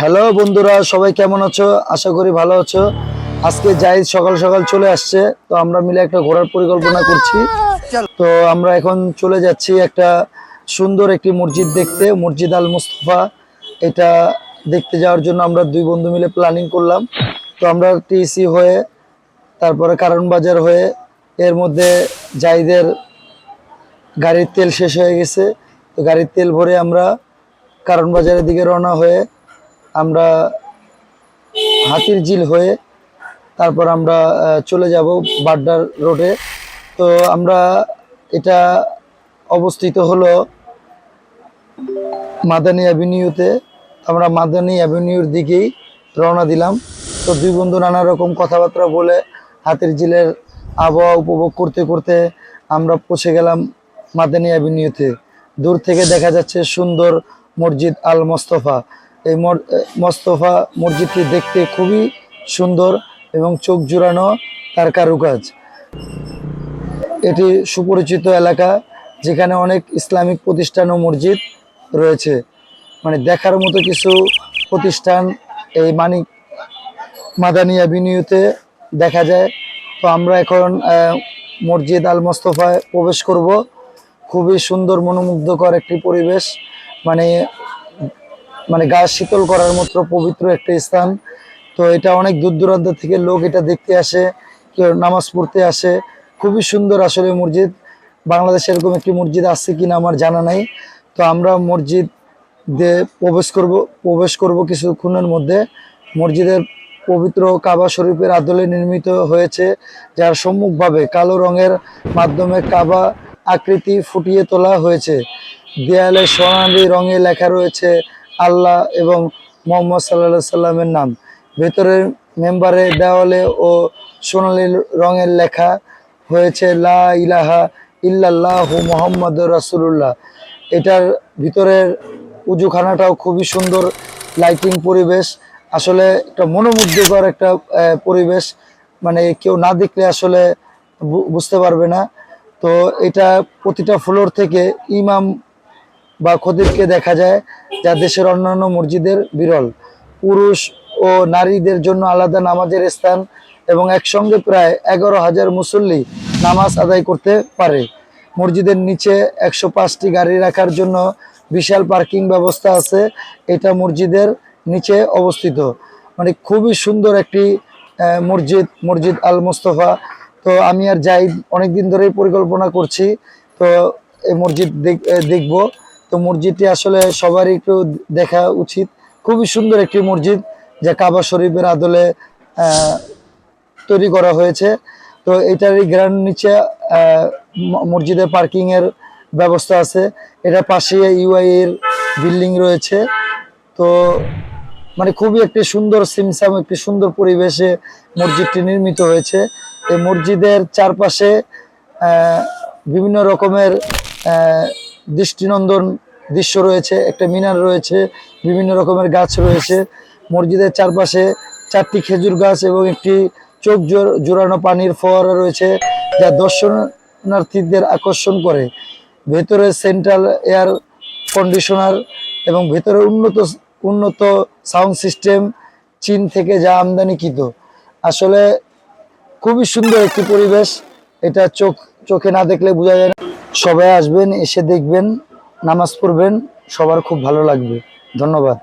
Hello বন্ধুরা, সবাই কেমন আছো? আশা করি ভালো আছো। আজকে জাহিদ সকাল সকাল চলে আসছে, তো আমরা মিলে একটা ঘোরার পরিকল্পনা করছি। তো আমরা এখন চলে যাচ্ছি একটা সুন্দর একটি মসজিদ দেখতে, মসজিদ আল মুস্তফা। এটা দেখতে যাওয়ার জন্য আমরা দুই বন্ধু মিলে প্ল্যানিং করলাম। তো আমরা টিসি হয়ে, তারপরে কারণ বাজার হয়ে, এর মধ্যে জাহিদের গাড়ির তেল শেষ হয়ে গেছে। তো গাড়ির তেল ভরে আমরা কারণ বাজারের দিকে রওনা হয়ে আমরা হাতির ঝিল হয়ে তারপর আমরা চলে যাব বাড্ডার রোডে। তো আমরা এটা অবস্থিত হলো মাদানী অ্যাভিনিউতে। আমরা মাদানী অ্যাভিনিউর দিকেই রওনা দিলাম। তো দুই বন্ধু নানা রকম কথাবার্তা বলে হাতির ঝিলের আবহাওয়া উপভোগ করতে করতে আমরা পৌঁছে গেলাম মাদানী অ্যাভিনিউতে। দূর থেকে দেখা যাচ্ছে সুন্দর মসজিদ আল মোস্তফা। এই মোস্তফা মসজিদটি দেখতে খুবই সুন্দর এবং চোখ জুড়ানো তার কারুকাজ। এটি সুপরিচিত এলাকা যেখানে অনেক ইসলামিক প্রতিষ্ঠান ও মসজিদ রয়েছে। মানে দেখার মতো কিছু প্রতিষ্ঠান এই মানিক মাদানিয়া অ্যাভিনিউতে দেখা যায়। তো আমরা এখন মসজিদ আল মোস্তফায় প্রবেশ করব। খুবই সুন্দর, মনোমুগ্ধকর একটি পরিবেশ। মানে মানে গা শীতল করার মতো পবিত্র একটা স্থান। তো এটা অনেক দূর দূরান্ত থেকে লোক এটা দেখতে আসে, কেউ নামাজ পড়তে আসে। খুবই সুন্দর আসলে মসজিদ। বাংলাদেশে এরকম একটি মসজিদ আছে কিনা আমার জানা নাই। তো আমরা মসজিদ দিয়ে প্রবেশ করব প্রবেশ করব কিছুক্ষণের মধ্যে। মসজিদের পবিত্র কাবা শরীফের আদলে নির্মিত হয়েছে, যার সম্মুখভাবে কালো রঙের মাধ্যমে কাবা আকৃতি ফুটিয়ে তোলা হয়েছে। দেয়ালে সোনালি রঙে লেখা রয়েছে আল্লাহ এবং মোহাম্মদ সাল্লা সাল্লামের নাম। ভেতরের মেম্বারে দেওয়ালে ও সোনালি রঙের লেখা হয়েছে, লা ইলাহা ইল্লাল্লাহু মোহাম্মদ রাসূলুল্লাহ। এটার ভিতরের উজুখানাটাও খুবই সুন্দর লাইটিং পরিবেশ। আসলে একটা মনোমুগ্ধকর একটা পরিবেশ। মানে কেউ না দেখলে আসলে বুঝতে পারবে না। তো এটা প্রতিটা ফ্লোর থেকে ইমাম বা খতিবকে দেখা যায় যা দেশের অন্যান্য মসজিদের বিরল। পুরুষ ও নারীদের জন্য আলাদা নামাজের স্থান এবং একসঙ্গে প্রায় এগারো হাজার মুসল্লি নামাজ আদায় করতে পারে। মসজিদের নিচে একশো পাঁচটি গাড়ি রাখার জন্য বিশাল পার্কিং ব্যবস্থা আছে। এটা মসজিদের নিচে অবস্থিত। মানে খুবই সুন্দর একটি মসজিদ মসজিদ আল মোস্তফা তো আমি আর যাই অনেকদিন ধরেই পরিকল্পনা করছি। তো এই মসজিদ দেখব। তো মসজিদটি আসলে সবারই একটু দেখা উচিত। খুবই সুন্দর একটি মসজিদ যা কাবা শরীফের আদলে তৈরি করা হয়েছে। তো এটারই গ্রাউন্ড নিচে মসজিদে পার্কিং এর ব্যবস্থা আছে। এটা পাশে ইউআই এর বিল্ডিং রয়েছে। তো মানে খুবই একটি সুন্দর সিমসাম, একটি সুন্দর পরিবেশে মসজিদটি নির্মিত হয়েছে। এই মসজিদের চারপাশে বিভিন্ন রকমের দৃষ্টিনন্দন দৃশ্য রয়েছে, একটা মিনার রয়েছে, বিভিন্ন রকমের গাছ রয়েছে। মসজিদের চারপাশে চারটি খেজুর গাছ এবং একটি চোখ জোড়ানো পানির ফোয়ারা রয়েছে, যা দর্শনার্থীদের আকর্ষণ করে। ভেতরে সেন্ট্রাল এয়ার কন্ডিশনার এবং ভেতরে উন্নত উন্নত সাউন্ড সিস্টেম চীন থেকে যা আমদানিকৃত। আসলে খুবই সুন্দর একটি পরিবেশ, এটা চোখ, চোখে না দেখলে বোঝা যায় না। সবাই আসবেন এসে দেখবেন নামাজ পড়বেন সবার খুব ভালো লাগবে। ধন্যবাদ।